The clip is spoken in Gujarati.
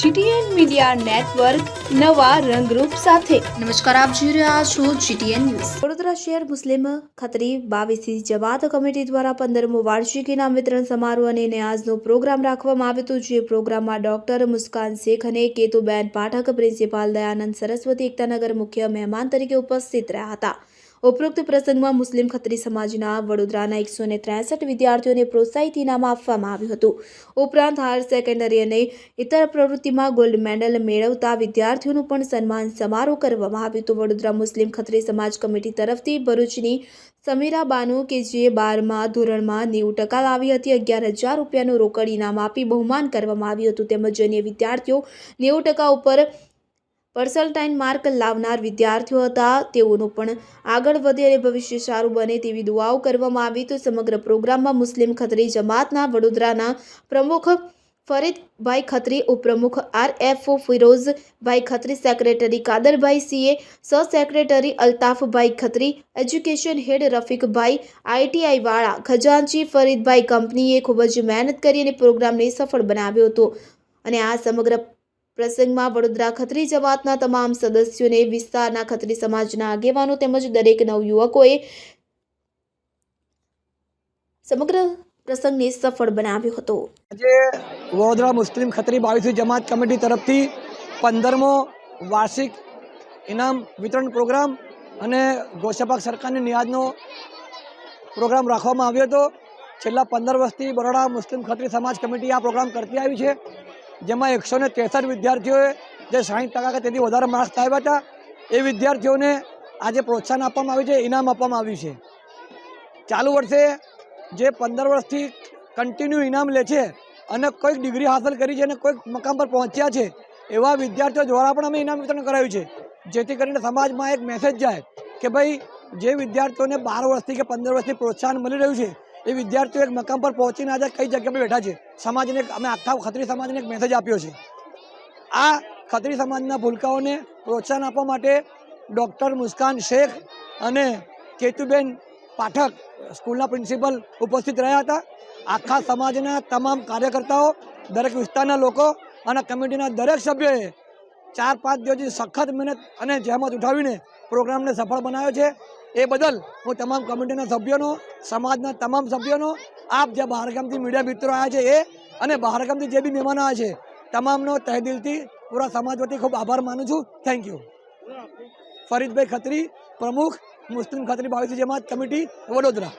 જીટીએન મીડિયા નેટવર્ક નવા રંગરૂપ સાથે. નમસ્કાર આપ જોઈ રહ્યા છો જીટીએન ન્યૂઝ. વડોદરા શહેર મુસ્લિમ ખત્રી બાવીસી જમાત કમિટી દ્વારા પંદરમો વાર્ષિક ઇનામ વિતરણ સમારોહ અને ન્યાઝનો પ્રોગ્રામ રાખવામાં આવ્યો હતો જે પ્રોગ્રામમાં ડોક્ટર મુસ્કાન શેખ અને કેતુબેન પાઠક પ્રિન્સિપાલ દયાનંદ સરસ્વતી એકતાનગર મુખ્ય મહેમાન તરીકે ઉપસ્થિત રહ્યા હતા. ઉપરોક્ત પ્રસંગમાં મુસ્લિમ ખત્રી સમાજના વડોદરાના એકસો ત્રેસઠ વિદ્યાર્થીઓને પ્રોત્સાહિત ઇનામ આપવામાં આવ્યું હતું. ઉપરાંત હાયર સેકન્ડરી અને ઇતર પ્રવૃત્તિમાં ગોલ્ડ મેડલ મેળવતા વિદ્યાર્થીઓનું પણ સન્માન સમારોહ કરવામાં આવ્યું હતું. વડોદરા મુસ્લિમ ખત્રી સમાજ કમિટી તરફથી ભરૂચની સમીરા બાનુ કે જે બારમાં ધોરણમાં નેવું ટકા લાવી હતી. અગિયાર હજાર રૂપિયાનું રોકડ ઇનામ આપી બહુમાન કરવામાં આવ્યું હતું. તેમજ અન્ય વિદ્યાર્થીઓ નેવું ટકા ઉપર પર્સન્ટાઇન માર્ક લાવનાર વિદ્યાર્થીઓ હતા. તેઓનું પણ આગળ વધે અને ભવિષ્ય સારું બને તેવી દુઆઓ કરવામાં આવી. તો સમગ્ર પ્રોગ્રામમાં મુસ્લિમ ખત્રી જમાતના વડોદરાના પ્રમુખ ફરીદભાઈ ખત્રી, ઉપપ્રમુખ R F Firozbhai Khatri, secretary Kadarbhai CA સહ secretary Altafbhai Khatri, education head Rafiqbhai, ITI વાળા, ખજાનચી ફરીદભાઈ કંપનીએ ખૂબ જ મહેનત કરી અને પ્રોગ્રામને સફળ બનાવ્યો હતો. અને આ સમગ્ર પ્રસંગમાં વડોદરા ખત્રી જમાતના તમામ સદસ્યોને વિસ્તારના ખત્રી સમાજના આગેવાનો તેમજ દરેક નવયુવકોએ સમગ્ર પ્રસંગને સફળ બનાવ્યો હતો. આજે વડોદરા મુસ્લિમ ખત્રી બાવીસી જમાત કમિટી તરફથી પંદરમો વાર્ષિક ઇનામ વિતરણ પ્રોગ્રામ અને ગોશાપાક સરકારની નિયાદનો પ્રોગ્રામ રાખવામાં આવ્યો હતો. છેલ્લા પંદર વર્ષથી બરોડા મુસ્લિમ ખત્રી સમાજ કમિટી આ પ્રોગ્રામ કરતી આવી છે. જેમાં એકસો ને ત્રેસઠ વિદ્યાર્થીઓએ જે સાઠ ટકા કે તેથી વધારે માર્ક્સ આવ્યા હતા, એ વિદ્યાર્થીઓને આજે પ્રોત્સાહન આપવામાં આવ્યું છે, ઇનામ આપવામાં આવ્યું છે. ચાલુ વર્ષે જે પંદર વર્ષથી કન્ટિન્યુ ઇનામ લે છે અને કોઈક ડિગ્રી હાંસલ કરી છે અને કોઈક મકામ પર પહોંચ્યા છે, એવા વિદ્યાર્થીઓ દ્વારા પણ અમે ઇનામ વિતરણ કરાવ્યું છે. જેથી કરીને સમાજમાં એક મેસેજ જાય કે ભાઈ, જે વિદ્યાર્થીઓને બાર વર્ષથી કે પંદર વર્ષથી પ્રોત્સાહન મળી રહ્યું છે એ વિદ્યાર્થીઓ એક મકામ પર પહોંચીને આજે કઈ જગ્યા પર બેઠા છે? સમાજને અમે આખા ખત્રી સમાજને એક મેસેજ આપ્યો છે. આ ખત્રી સમાજના ભૂલકાઓને પ્રોત્સાહન આપવા માટે ડૉક્ટર મુસ્કાન શેખ અને કેતુબેન પાઠક સ્કૂલના પ્રિન્સિપલ ઉપસ્થિત રહ્યા હતા. આખા સમાજના તમામ કાર્યકર્તાઓ, દરેક વિસ્તારના લોકો અને કમિટીના દરેક સભ્યોએ ચાર પાંચ દિવસથી સખત મહેનત અને જહેમત ઉઠાવીને પ્રોગ્રામને સફળ બનાવ્યો છે. એ બદલ હું તમામ કમિટીના સભ્યોનો, સમાજના તમામ સભ્યોનો, આપ જે બહારગામથી મીડિયા મિત્રો આવ્યા છે એ અને બહારગામથી જે બી મહેમાનો આવ્યા છે, તમામનો તહેદિલથી પૂરા સમાજ વતી ખૂબ આભાર માનું છું. થેન્ક યુ ફરીદભાઈ ખત્રી પ્રમુખ, મુસ્લિમ ખત્રી બાવીસી જમાત કમિટી વડોદરા.